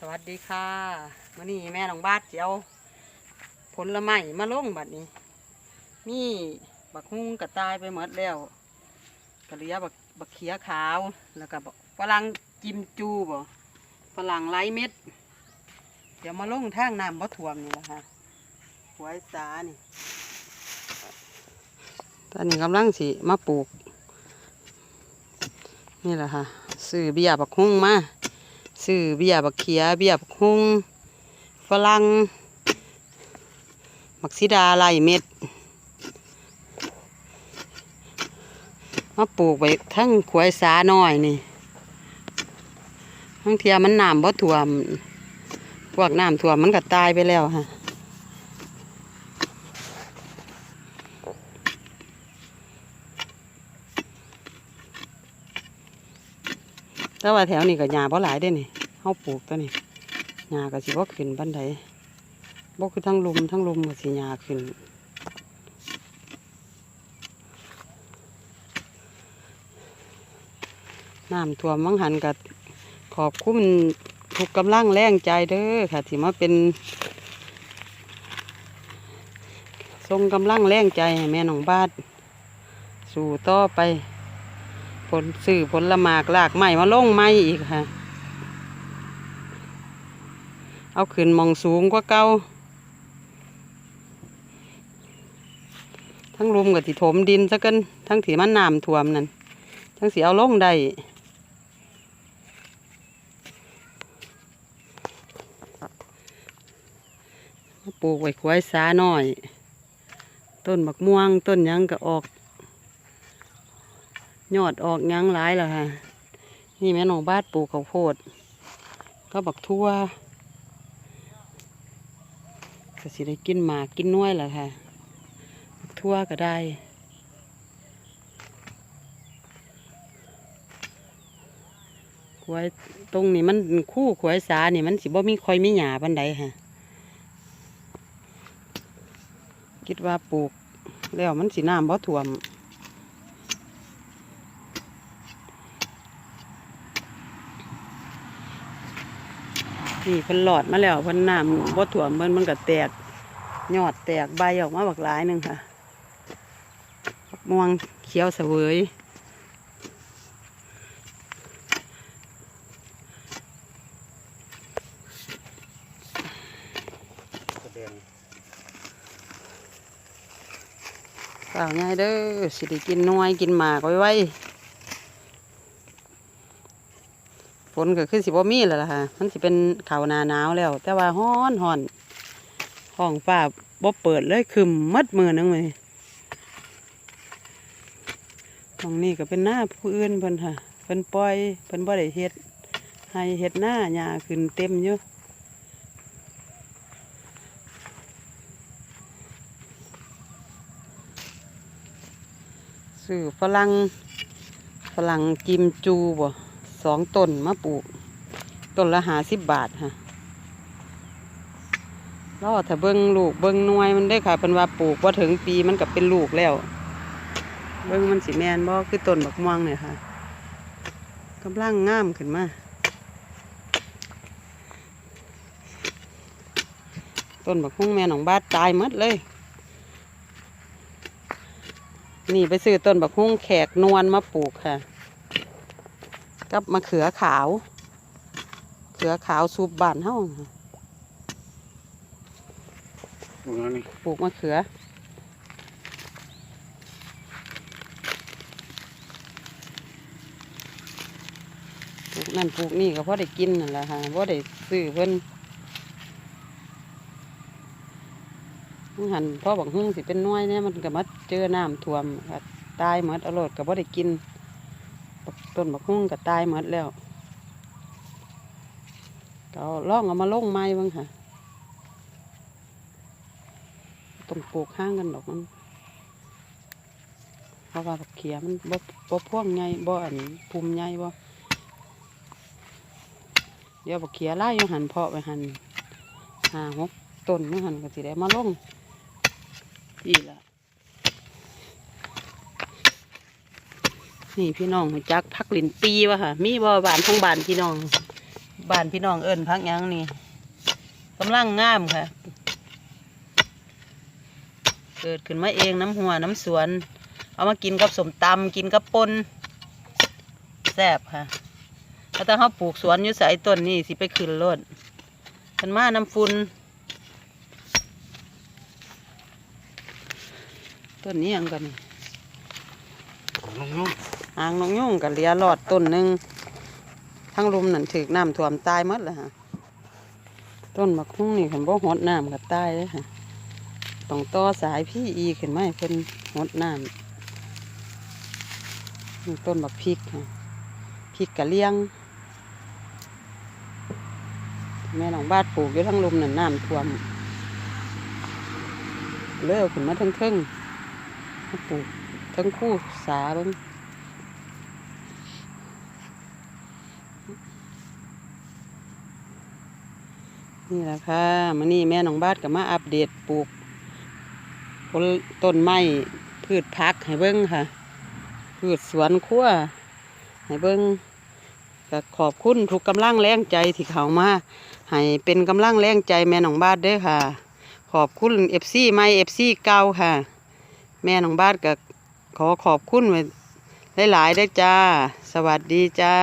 สวัสดีค่ะมื่อนี้แม่น้องบาดเจียวผลไม้มาลงบัดนี้ มีบักฮุ้งกระตายไปหมดแล้วกระเหลียบักบักเขียขาวแล้วก็บักฝรั่งจิมจูบ่ฝรั่งไร้เม็ด เดี๋ยวมาลงทางน้ำบ่ท่วมนี่แหละค่ะหวยสานี่ตอนนี้กำลังสิมาปลูก นี่แหละค่ะซื้อเบียบักฮุ้งมา ซื้อเบียบักเขียเบียบักฮุงฝรั่งมักซิดาลายเม็ด มาปลูกไปทั้งขวายสาหน่อยนี่ทั้งเทียมันน้ำบ่ท่วม พวกน้ำท่วมมันก็ตายไปแล้วค่ะ แต่ว่าแถวนี้ก็หญ้าบ่หลายเด้นี่เฮาปลูกตัวนี้หญ้าก็สิบ่ขึ้นปานใดบ่คือทั้งลมทั้งลมก็สิหญ้าขึ้นน้ำท่วมมังหันก็ขอบคุณทุกกำลังแรงใจเด้อค่ะที่มาเป็น ทรงกำลังแรงใจให้แม่น้องบาดสู่ต่อไป ผลสื่อผลละหมากลากไม้มาลงไม้อีกค่ะ เอาขึ้นมองสูงกว่าเก่าทั้งรุมกับที่ถมดินซะกันทั้งที่มันน้ำท่วมนั่นทั้งสีเอาลงได้ปลูกไว้ขวายสาหน่อย ต้นบักม่วงต้นยังก็ออก ยอดออกยังหลายแล้วค่ะ นี่แม่น้องบ้าดปลูกข้าวโพด ก็บักทั่วก็สิได้กินหมากกินน้วยแหละค่ะบักทั่วก็ได้ขวยตรงนี้มันคู่ขวยสานี่มันสิบ่มีคอยมีหยาปันใดค่ะ คิดว่าปลูกแล้วมันสิน้ำบ่ท่วม นี่เพิ่นหลอดมาแล้วเพิ่นน้ำบ่ถ่วมเพิ่นมันก็แตกยอดแตกใบออกมาบักหลายหนึ่งค่ะม่วงเขียวเสวยเปล่าง่ายเด้อสิได้กินน้อยกินหมากไว้ไว้ ฝนก็คือสิบ่มีแล้วล่ะค่ะ มันสิเป็นข่าวหนาหนาวแล้ว แต่ว่าฮ้อนฮ้อนห้องฟ้าบ่เปิดเลยคืมมัดมือนึงเลยตรงนี้ก็เป็นหน้าผู้อื่นเพิ่นค่ะเพิ่นปล่อยเพิ่นบ่ได้เฮ็ดให้เฮ็ดหน้าหญ้าขึ้นเต็มอยู่ซื้อฝรั่งฝรั่งจิมจูบ่ สองต้นมาปลูกต้นละหาสิบบาทค่ะล้วถ้าเบิ้งลูกเบิ้งน่วยมันได้ค่ะเป็นว่าปลูกว่าถึงปีมันก็เป็นลูกแล้ว เบิ้งมันสีแมนบ่คือต้นบักม่วงเนี่ยค่ะกำลังงามขึ้นมาต้นบักม่วงแม่หนองบาดตายหมดเลย นี่ไปซื้อต้นบักฮุ้งแขกนวลมาปลูกค่ะ กับมะเขือขาว เขือขาวสูบบานเฮาน่ะตรงนั้นนี่ปลูกมะเขือ ปลูกนั่นปลูกนี่ก็พอได้กินนั่นแหละค่ะพอได้ซื้อเพิ่นมันหันพ่อบักฮุ้งสิเป็นหน้อยเนี่ยมันก็มาเจอน้ำท่วมก็ตายหมดเอารดก็พอได้กินบัก ต้นบักฮุ้งก็ตายหมดแล้วก็ล่องเอามาลงไม้บ้างค่ะต้องปลูกห้างกันดอกมันเพราะว่าบักเขียมันบ่บ่พ่วงไงบ่อันภูมิไงบ่เดี๋ยวบักเขียไล่อยู่หันเพาะไปหันหาหกต้นอยู่หันก็สิได้มาลงที่ละ นี่พี่น้องรู้จักพักลินปีวะค่ะ มีบ่บานทั้งบานพี่น้องบานพี่น้องเอิญพักยังนี่กำลังงามค่ะ เกิดขึ้นมาเองน้ำหัวน้ำสวน เอามากินกับสมตำกินกับปนแซ่บค่ะถ้าถ้าเขาปลูกสวนอยู่ใส่ต้นนี่สิไปขึ้นรถกันมาน้ำฟุนต้นนี้ยังกันนี่น้องนุ่ง หางนกยุ่งกับเลียหลอดต้นหนึ่งทั้งลุมนั่นถึกน้ำท่วมตายมดเลยฮะต้นมะคุ้งนี่ขันบ่หดน้ำกับตายเลยค่ะต้องต่อสายพี่อีขึ้นมาให้เพิ่นหดน้ำต้นบักพริกค่ะพริกกะเลี้ยง แม่หนองบ้านปลูกอยู่ทั้งลุมนั่นน้ำท่วมเลิกขึ้นมาทั้งเทิงๆปลูกทั้งคู่สาบิ่ง นี่แหละค่ะมันนี่แม่น้องบาดก็มาอัปเดตปลูกผลต้นไม้พืชพักให้เบิ้งค่ะ พืชสวนครัวให้เบิ้งก็ขอบคุณทุกกำลังแรงใจที่เขามาให้เป็นกำลังแรงใจแม่น้องบาดเด้อค่ะ ขอบคุณเอฟซีไม่เอฟซีเก่าค่ะ แม่น้องบาดก็ขอขอบคุณไว้หลายๆเด้จ้า สวัสดีจ้า